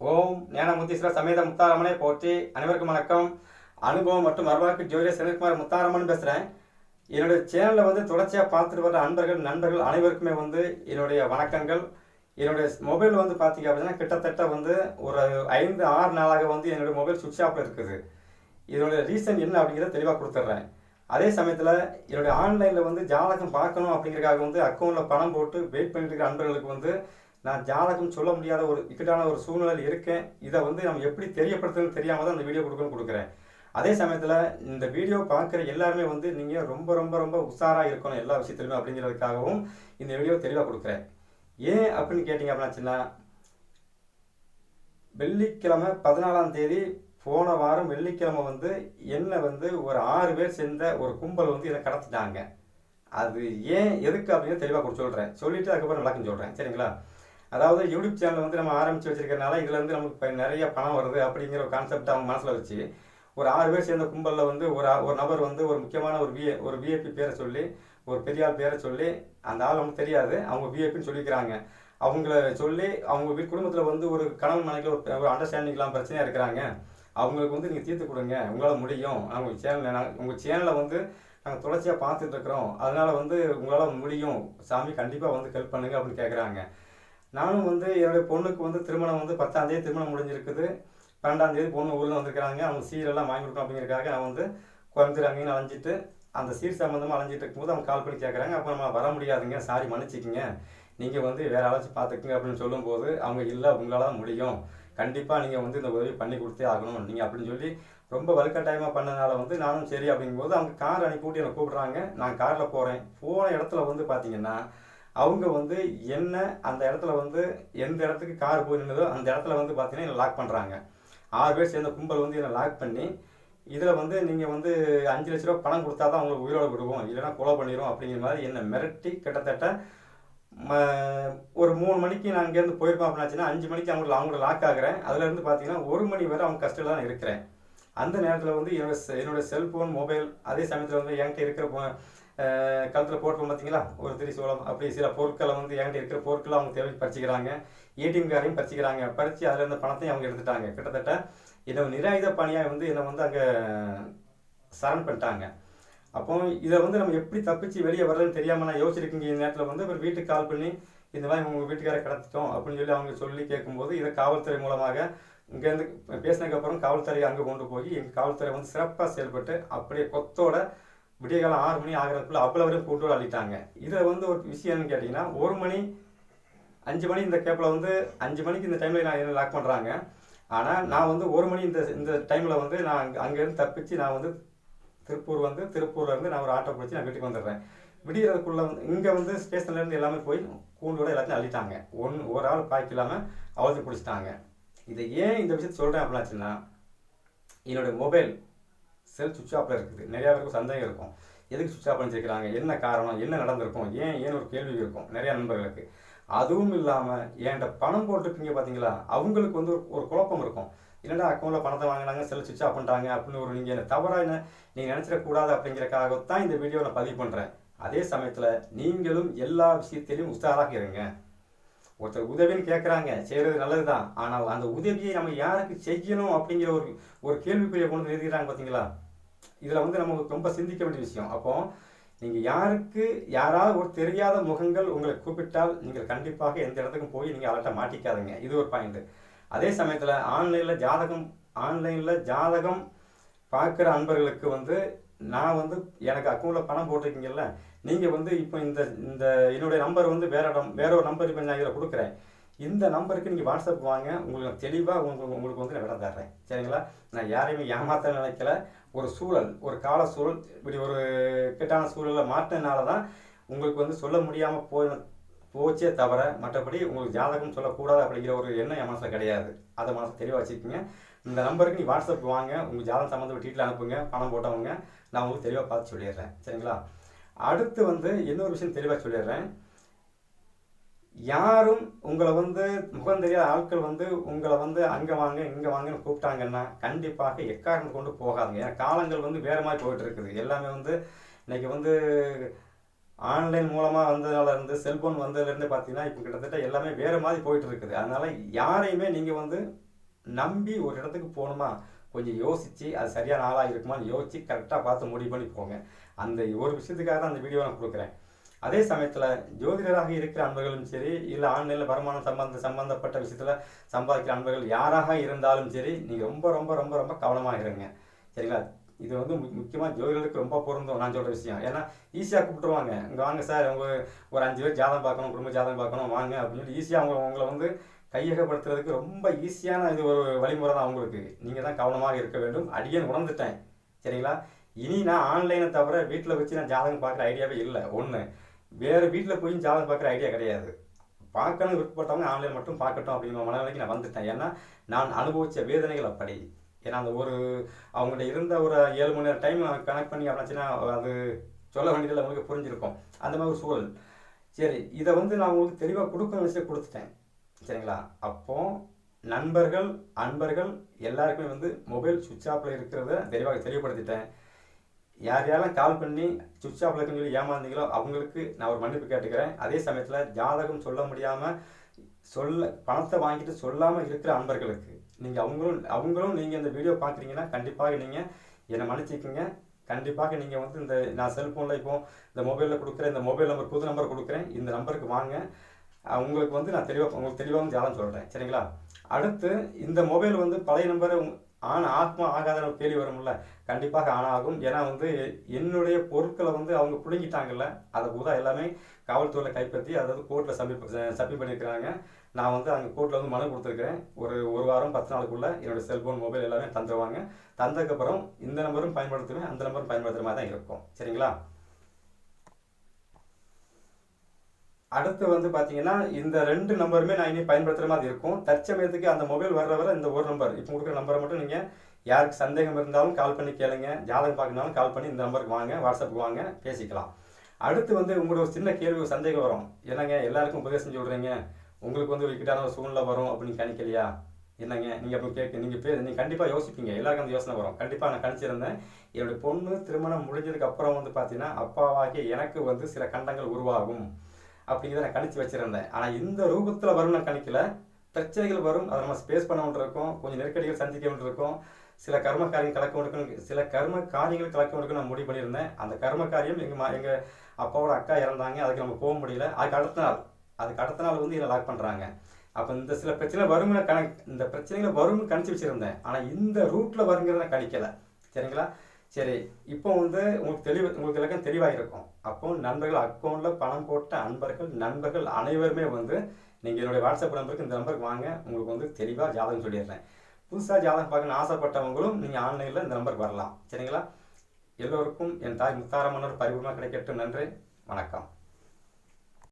ஓம் ஞானமுத்தீஸ்வர சமேத முத்தாரமனை போற்றி அனைவருக்கும் வணக்கம். அனுபவம் மற்றும் வரலாற்று ஜோதிடர் செந்தில்குமார் முத்தாரமன் பேசுகிறேன் என்னுடைய சேனலில் வந்து தொடர்ச்சியாக பார்த்துட்டு வர அன்பர்கள் நண்பர்கள் அனைவருக்குமே வந்து என்னுடைய வணக்கங்கள். என்னுடைய மொபைல் வந்து பார்த்தீங்க அப்படின்னா கிட்டத்தட்ட வந்து ஒரு ஐந்து ஆறு நாளாக வந்து என்னுடைய மொபைல் சுவிட்ச் ஆஃபில் இருக்குது. இதனுடைய ரீசன் என்ன அப்படிங்கிறத தெளிவாக கொடுத்துட்றேன் அதே சமயத்தில் என்னுடைய ஆன்லைனில் வந்து ஜாதகம் பார்க்கணும் அப்படிங்கிறதுக்காக வந்து அக்கௌண்ட்டில் பணம் போட்டு வெயிட் பண்ணிட்டு இருக்கிற அன்பர்களுக்கு வந்து நான் ஜாதகம் சொல்ல முடியாத ஒரு இக்கட்டான ஒரு சூழ்நிலையில் இருக்கேன். இதை வந்து நம்ம எப்படி தெரியப்படுத்துன்னு தெரியாமல் தான் அந்த வீடியோ கொடுக்கணும் கொடுக்குறேன். அதே சமயத்தில் இந்த வீடியோ பார்க்குற எல்லாருமே வந்து நீங்கள் ரொம்ப ரொம்ப ரொம்ப உஷாராக இருக்கணும் எல்லா விஷயத்துலையுமே அப்படிங்கிறதுக்காகவும் இந்த வீடியோ தெளிவாக கொடுக்குறேன். ஏன் அப்படின்னு கேட்டிங்க அப்படின்னாச்சுன்னா வெள்ளிக்கிழமை பதினாலாம் தேதி போன வாரம் வெள்ளிக்கிழமை வந்து என்னை வந்து ஒரு ஆறு பேர் சேர்ந்த ஒரு கும்பல் வந்து இதை கடத்திட்டாங்க. அது ஏன் எதுக்கு அப்படின்னு தெளிவாக கொடுத்து சொல்கிறேன் சொல்லிவிட்டு அதுக்கப்புறம் விளக்கம் சொல்கிறேன் சரிங்களா? அதாவது யூடியூப் சேனல் வந்து நம்ம ஆரம்பித்து வச்சிருக்கிறனால இதில் வந்து நமக்கு இப்போ நிறைய பணம் வருது அப்படிங்கிற ஒரு கான்செப்ட் அவங்க மனசில் வச்சு ஒரு ஆறு பேர் சேர்ந்த கும்பலில் வந்து ஒரு ஒரு நபர் வந்து ஒரு முக்கியமான ஒரு விஏ ஒரு விஏபி பேரை சொல்லி ஒரு பெரிய ஆள் பேரை சொல்லி அந்த ஆள் நமக்கு தெரியாது. அவங்க விஏபின்னு சொல்லிக்கிறாங்க. அவங்கள சொல்லி அவங்க வீட்டு குடும்பத்தில் வந்து ஒரு கணவன் மனைவியில் ஒரு அண்டர்ஸ்டாண்டிங்லாம் பிரச்சனையாக இருக்கிறாங்க. அவங்களுக்கு வந்து நீங்கள் தீர்த்து கொடுங்க. உங்களால் முடியும். நாங்கள் உங்கள் சேனல் உங்கள் சேனலை வந்து நாங்கள் தொடர்ச்சியாக பார்த்துட்டு இருக்கிறோம். அதனால் வந்து உங்களால் முடியும். சாமி கண்டிப்பாக வந்து ஹெல்ப் பண்ணுங்க அப்படின்னு கேட்குறாங்க நானும் வந்து என்னுடைய பொண்ணுக்கு வந்து திருமணம் வந்து பத்தாம் தேதி திருமணம் முடிஞ்சிருக்குது. பன்னெண்டாம் தேதி பொண்ணு ஊரில் வந்திருக்கிறாங்க. அவங்க சீரெல்லாம் வாங்கி கொடுக்கணும் அப்படிங்கிறதுக்காக நான் வந்து கோயம்புத்தூர் அங்கேயும் அலைஞ்சிட்டு அந்த சீர் சம்மந்தமாக அலைஞ்சிட்டு இருக்கும்போது அவங்க கால் பண்ணி கேட்குறாங்க அப்போ நம்ம வர முடியாதுங்க. சாரி மன்னிச்சிக்கிங்க. நீங்கள் வந்து வேற ஆளாச்சும் பார்த்துக்குங்க அப்படின்னு சொல்லும்போது அவங்க இல்லை உங்களால் தான் முடியும். கண்டிப்பாக நீங்கள் வந்து இந்த உதவி பண்ணி கொடுத்தே ஆகணும். நீங்கள் அப்படின்னு சொல்லி ரொம்ப வலுக்கட்டாயமாக பண்ணனால வந்து நானும் சரி அப்படிங்கும்போது அவங்க கார் அனுப்பி கூட்டி என்னை கூப்பிட்றாங்க. நான் காரில் போகிறேன் போன இடத்துல வந்து பார்த்தீங்கன்னா அவங்க வந்து என்ன அந்த இடத்துல வந்து எந்த இடத்துக்கு கார் போய் நின்றுதோ அந்த இடத்துல வந்து பார்த்தீங்கன்னா என்னை லாக் பண்ணுறாங்க ஆறு பேர் சேர்ந்த கும்பல் வந்து என்னை லாக் பண்ணி இதில் வந்து நீங்கள் வந்து அஞ்சு லட்ச ரூபா பணம் கொடுத்தா தான் உங்களுக்கு உயிரோடு விடுவோம். இல்லைன்னா கொலை பண்ணிடுவோம் அப்படிங்கிற மாதிரி என்னை மிரட்டி கிட்டத்தட்ட ம- ஒரு மூணு மணிக்கு நான் இங்கேருந்து போயிருப்பேன் அப்படின்னாச்சுன்னா அஞ்சு மணிக்கு அவங்கள அவங்கள லாக் ஆகுறேன். அதுலேருந்து பார்த்தீங்கன்னா ஒரு மணி வரை அவங்க கஷ்டத்தில் தான் இருக்கிறேன். அந்த நேரத்தில் வந்து என்னோட செ- என்னோட செல்ஃபோன் மொபைல் அதே சமயத்தில் வந்து என்கிட்ட இருக்கிற கழுத்தில் போட்டோம் பார்த்தீங்களா ஒரு திரிசூலம் அப்படி சில பொருட்களை வந்து என்கிட்ட இருக்கிற பொருட்களை அவங்க தேவைக்கு பறிச்சுக்கிறாங்க. ஏடிஎம் காரையும் பறிச்சுக்கிறாங்க. பறித்து அதில் இருந்த பணத்தையும் அவங்க எடுத்துட்டாங்க. கிட்டத்தட்ட இதை நிராயுத பணியாக வந்து என்னை வந்து அங்கே சரண் பண்ணிட்டாங்க. அப்போ இதை வந்து நம்ம எப்படி தப்பிச்சு வெளியே வர்றதுன்னு தெரியாமல் நான் யோசிச்சிருக்கீங்க. இந்த நேரத்தில் வந்து ஒரு வீட்டுக்கு கால் பண்ணி இந்த மாதிரி உங்கள் வீட்டுக்காரை கடத்திட்டோம் அப்படின்னு சொல்லி அவங்க சொல்லி கேட்கும்போது இதை காவல்துறை மூலமாக இங்கேருந்து பேசினதுக்கப்புறம் காவல்துறையை அங்கே கொண்டு போய் எங்கள் காவல்துறை வந்து சிறப்பாக செயல்பட்டு அப்படியே கொத்தோட விடிய காலம் ஆறு மணி ஆகிறதுக்குள்ள அவ்வளோ வரையும் கூட்டு அள்ளிட்டாங்க. இதில் வந்து ஒரு விஷயம் என்னன்னு கேட்டிங்கன்னா ஒரு மணி அஞ்சு மணி இந்த கேப்பில் வந்து அஞ்சு மணிக்கு இந்த டைமில் நான் என்ன லாக் பண்ணுறாங்க ஆனால் நான் வந்து ஒரு மணி இந்த இந்த டைமில் வந்து நான் அங்கே அங்கேருந்து தப்பிச்சு நான் வந்து திருப்பூர் வந்து திருப்பூர்லேருந்து நான் ஒரு ஆட்டோ பிடிச்சி நான் வீட்டுக்கு வந்துடுறேன். விடியறதுக்குள்ளே வந்து இங்கே வந்து ஸ்டேஷன்லேருந்து எல்லாமே போய் கூண்டோட எல்லாத்தையும் அள்ளிட்டாங்க. ஒன் ஒரு ஆள் பாய்க்கு இல்லாமல் அவளுக்கு பிடிச்சிட்டாங்க. இதை ஏன் இந்த விஷயத்தை சொல்கிறேன் அப்படின்னாச்சுன்னா என்னுடைய மொபைல் செல் சுவிட்ச் ஆஃபில் இருக்குது. நிறையா பேருக்கு சந்தேகம் இருக்கும். எதுக்கு சுவிட்ச் ஆஃப் பண்ணிச்சிருக்கிறாங்க? என்ன காரணம்? என்ன நடந்திருக்கும்? ஏன் ஏன் ஒரு கேள்வி இருக்கும். நிறைய நண்பர்களுக்கு. அதுவும் இல்லாமல் என்கிட்ட பணம் போட்டிருக்கீங்க பார்த்தீங்களா அவங்களுக்கு வந்து ஒரு ஒரு குழப்பம் இருக்கும். என்னடா அக்கௌண்ட்டில் பணத்தை வாங்கினாங்க செல் சுவிட்ச் ஆஃப் பண்ணிட்டாங்க அப்படின்னு ஒரு நீங்கள் என்ன தவறாக என்ன நீங்கள் நினச்சிடக்கூடாது அப்படிங்கிறக்காகத்தான் இந்த வீடியோ நான் பதிவு பண்ணுறேன் அதே சமயத்தில் நீங்களும் எல்லா விஷயத்திலையும் உஷாராக இருங்க. ஒருத்தர் உதவின்னு கேட்குறாங்க செய்கிறது நல்லது தான் ஆனால் அந்த உதவியை நம்ம யாருக்கு செய்யணும் அப்படிங்கிற ஒரு ஒரு கேள்விக்குரிய கொண்டு வந்து நிறுத்திக்கிறாங்க பார்த்தீங்களா இதில் வந்து நம்ம ரொம்ப சிந்திக்க வேண்டிய விஷயம். அப்போ நீங்கள் யாருக்கு யாராவது ஒரு தெரியாத முகங்கள் உங்களை கூப்பிட்டால் நீங்கள் கண்டிப்பாக எந்த இடத்துக்கும் போய் நீங்கள் அலட்ட மாட்டிக்காதீங்க. இது ஒரு பாயிண்ட் அதே சமயத்தில் ஆன்லைனில் ஜாதகம் ஆன்லைனில் ஜாதகம் பார்க்குற அன்பர்களுக்கு வந்து நான் வந்து எனக்கு அக்கௌண்ட்டில் பணம் போட்டிருக்கீங்கல்ல நீங்கள் வந்து இப்போ இந்த இந்த என்னுடைய நம்பர் வந்து வேற இடம் வேற ஒரு நம்பர் இப்போ நான் இதில் கொடுக்குறேன். இந்த நம்பருக்கு நீங்கள் வாட்ஸ்அப் வாங்க. உங்களுக்கு தெளிவாக உங்களுக்கு உங்களுக்கு வந்து நான் விட தர்றேன். சரிங்களா? நான் யாரையுமே ஏமாத்த நினைக்கல. ஒரு சூழல் ஒரு கால சூழல் இப்படி ஒரு கெட்டான சூழலில் மாட்டினால தான் உங்களுக்கு வந்து சொல்ல முடியாமல் போய் போச்சே தவிர மற்றபடி உங்களுக்கு ஜாதகம் சொல்லக்கூடாது அப்படிங்கிற ஒரு எண்ணம் என் மனசில் கிடையாது. அதை மனசு தெளிவாக வச்சுக்கோங்க. இந்த நம்பருக்கு நீ வாட்ஸ்அப் வாங்க. உங்கள் ஜாதகம் சம்மந்தப்பட்ட டீட்டெயில் அனுப்புங்க. பணம் போட்டவங்க நான் உங்களுக்கு தெளிவாக பார்த்து சொல்லிடுறேன். சரிங்களா? அடுத்து வந்து இன்னொரு விஷயம் தெளிவாக சொல்லிடுறேன். யாரும் உங்களை வந்து முகம் தெரியாத ஆட்கள் வந்து உங்களை வந்து அங்கே வாங்க இங்கே வாங்கன்னு கூப்பிட்டாங்கன்னா கண்டிப்பாக எக்காரணம் கொண்டு போகாதுங்க. ஏன்னா காலங்கள் வந்து வேறு மாதிரி போயிட்டு இருக்குது. எல்லாமே வந்து இன்னைக்கு வந்து ஆன்லைன் மூலமாக வந்ததுனால இருந்து செல்ஃபோன் வந்ததுலேருந்து பார்த்தீங்கன்னா இப்போ கிட்டத்தட்ட எல்லாமே வேறு மாதிரி போயிட்டு இருக்குது. அதனால் யாரையுமே நீங்கள் வந்து நம்பி ஒரு இடத்துக்கு போகணுமா? கொஞ்சம் யோசித்து அது சரியான ஆளாக இருக்குமான்னு யோசித்து கரெக்டாக பார்த்து முடிவு பண்ணி போங்க. அந்த ஒரு விஷயத்துக்காக தான் அந்த வீடியோ நான் கொடுக்குறேன். அதே சமயத்தில் ஜோதிடராக இருக்கிற அன்பர்களும் சரி இல்லை ஆன்லைனில் வருமானம் சம்பந்த சம்பந்தப்பட்ட விஷயத்தில் சம்பாதிக்கிற அன்பர்கள் யாராக இருந்தாலும் சரி நீங்கள் ரொம்ப ரொம்ப ரொம்ப ரொம்ப கவனமாக இருங்க. சரிங்களா? இது வந்து முக்கியமாக ஜோதிடருக்கு ரொம்ப பொருந்தும் நான் சொல்கிற விஷயம். ஏன்னா ஈஸியாக கூப்பிட்டுருவாங்க. இங்கே வாங்க சார் உங்க ஒரு அஞ்சு பேர் ஜாதகம் பார்க்கணும் குடும்ப ஜாதகம் பார்க்கணும் வாங்க அப்படின்னு சொல்லி ஈஸியாக அவங்க உங்களை வந்து கையகப்படுத்துறதுக்கு ரொம்ப ஈஸியான இது ஒரு வழிமுறை தான் அவங்களுக்கு. நீங்கள் தான் கவனமாக இருக்க வேண்டும். அடியேன் உணர்ந்துட்டேன். சரிங்களா? இனி நான் ஆன்லைனை தவிர வீட்டில் வச்சு நான் ஜாதகம் பார்க்குற ஐடியாவே இல்லை. ஒன்று வேறு வீட்டில் போய் ஜாதகம் பார்க்குற ஐடியா கிடையாது. பார்க்கணும் விருப்பப்பட்டவங்க ஆன்லைன் மட்டும் பார்க்கட்டும் அப்படிங்கிற மனநிலைக்கு நான் வந்துட்டேன். ஏன்னா நான் அனுபவித்த வேதனைகள் அப்படி. ஏன்னா அந்த ஒரு அவங்கள்ட்ட இருந்த ஒரு ஏழு மணி நேரம் டைம் கனெக்ட் பண்ணி அப்படின்னா அது சொல்ல வேண்டியதில் உங்களுக்கு புரிஞ்சிருக்கும். அந்த மாதிரி ஒரு சூழல். சரி இதை வந்து நான் உங்களுக்கு தெளிவாக கொடுக்க விஷயம் கொடுத்துட்டேன். சரிங்களா? அப்போ நண்பர்கள் அன்பர்கள் எல்லாருக்குமே வந்து மொபைல் சுவிட்ச் ஆஃபில் இருக்கிறத தெளிவாக தெளிவுபடுத்திட்டேன். யார் யாரெல்லாம் கால் பண்ணி சுவிட்ச் ஆஃப் இருக்குன்னு சொல்லி ஏமாந்தீங்களோ அவங்களுக்கு நான் ஒரு மன்னிப்பு கேட்டுக்கிறேன். அதே சமயத்தில் ஜாதகம் சொல்ல முடியாமல் சொல்ல பணத்தை வாங்கிட்டு சொல்லாமல் இருக்கிற அன்பர்களுக்கு நீங்கள் அவங்களும் அவங்களும் நீங்கள் இந்த வீடியோ பார்க்குறீங்கன்னா கண்டிப்பாக நீங்கள் என்னை மன்னிச்சிக்கோங்க. கண்டிப்பாக நீங்கள் வந்து இந்த நான் செல்ஃபோனில் இப்போ இந்த மொபைலில் கொடுக்குறேன் இந்த மொபைல் நம்பர் புது நம்பர் கொடுக்குறேன். இந்த நம்பருக்கு வாங்க. உங்களுக்கு வந்து நான் தெளிவாக உங்களுக்கு தெளிவாக ஜாதகம் சொல்கிறேன் சரிங்களா? அடுத்து இந்த மொபைல் வந்து பழைய நம்பரை ஆண் ஆத்மா ஆகாத கேள்வி வரும்ல? கண்டிப்பாக ஆணாகும் ஆகும். ஏன்னா வந்து என்னுடைய பொருட்களை வந்து அவங்க பிடுங்கிட்டாங்கல்ல அதை பூரா எல்லாமே காவல்துறையில் கைப்பற்றி அதாவது கோர்ட்டில் சப்மிட் சப்மிட் பண்ணியிருக்கிறாங்க. நான் வந்து அங்கே கோர்ட்டில் வந்து மனு கொடுத்துருக்கிறேன். ஒரு ஒரு வாரம் பத்து நாளுக்குள்ளே என்னோடய செல்ஃபோன் மொபைல் எல்லாமே தந்துடுவாங்க தந்ததுக்கப்புறம் இந்த நம்பரும் பயன்படுத்துவேன். அந்த நம்பரும் பயன்படுத்துகிற மாதிரி தான் இருக்கும். சரிங்களா? அடுத்து வந்து பார்த்தீங்கன்னா இந்த ரெண்டு நம்பருமே நான் இனி பயன்படுத்துகிற மாதிரி இருக்கும். தற்சமயத்துக்கு அந்த மொபைல் வர்ற வர இந்த ஒரு நம்பர். இப்போ கொடுக்குற நம்பரை மட்டும் நீங்கள் யாருக்கு சந்தேகம் இருந்தாலும் கால் பண்ணி கேளுங்க. ஜாதகம் பார்க்கணுனாலும் கால் பண்ணி இந்த நம்பருக்கு வாங்க வாட்ஸ்அப்புக்கு வாங்க பேசிக்கலாம். அடுத்து வந்து உங்களோட ஒரு சின்ன கேள்வி சந்தேகம் வரும். என்னங்க எல்லாருக்கும் உபதேசம் சொல்கிறீங்க உங்களுக்கு வந்து ஒரு ஒரு சூழ்நிலை வரும் அப்படின்னு கணிக்கலையா? என்னங்க நீங்கள் அப்போ கேட்க நீங்கள் பே நீங்கள் கண்டிப்பாக யோசிப்பீங்க. எல்லாருக்கும் அந்த யோசனை வரும். கண்டிப்பாக நான் கணிச்சிருந்தேன். என்னுடைய பொண்ணு திருமணம் முடிஞ்சதுக்கு அப்புறம் வந்து பார்த்தீங்கன்னா அப்பாவாகிய எனக்கு வந்து சில கண்டங்கள் உருவாகும். அப்படிங்கிறத நான் கணிச்சு வச்சுருந்தேன். ஆனால் இந்த ரூபத்தில் வரும் நான் கணிக்கல. பிரச்சனைகள் வரும் அதை நம்ம ஸ்பேஸ் பண்ண வேண்டியிருக்கும் கொஞ்சம் நெருக்கடிகள் சந்திக்க வேண்டியிருக்கும் சில கர்ம காரியம் கலக்க வேண்டியிருக்கும் சில கர்ம காரியங்கள் கலக்க வேண்டியிருக்கும் நான் முடிவு பண்ணியிருந்தேன். அந்த கர்ம காரியம் எங்கள் எங்கள் அப்பாவோட அக்கா இறந்தாங்க அதுக்கு நம்ம போக முடியல. அதுக்கு அடுத்த நாள் அதுக்கு அடுத்த நாள் வந்து இதை லாக் பண்ணுறாங்க அப்போ இந்த சில பிரச்சனை வரும் கணக்கு இந்த பிரச்சனைகள் வரும்னு கணிச்சு வச்சுருந்தேன். ஆனால் இந்த ரூட்டில் வருங்கிறத கணிக்கலை. சரிங்களா? சரி இப்போ வந்து உங்களுக்கு தெளிவு உங்களுக்கு எல்லாம் தெளிவாக இருக்கும் அப்போ நண்பர்கள் அக்கௌண்ட்டில் பணம் போட்ட அன்பர்கள் நண்பர்கள் அனைவருமே வந்து நீங்கள் என்னுடைய வாட்ஸ்அப் நம்பருக்கு இந்த நம்பருக்கு வாங்க. உங்களுக்கு வந்து தெளிவாக ஜாதகம் சொல்லிடுறேன். புதுசாக ஜாதகம் பார்க்கணும்னு ஆசைப்பட்டவங்களும் நீங்கள் ஆன்லைனில் இந்த நம்பருக்கு வரலாம். சரிங்களா? எல்லோருக்கும் என் தாய் முத்தாரமன்னர் பரிபூர்ணமாக கிடைக்கட்டும். நன்றி. வணக்கம்.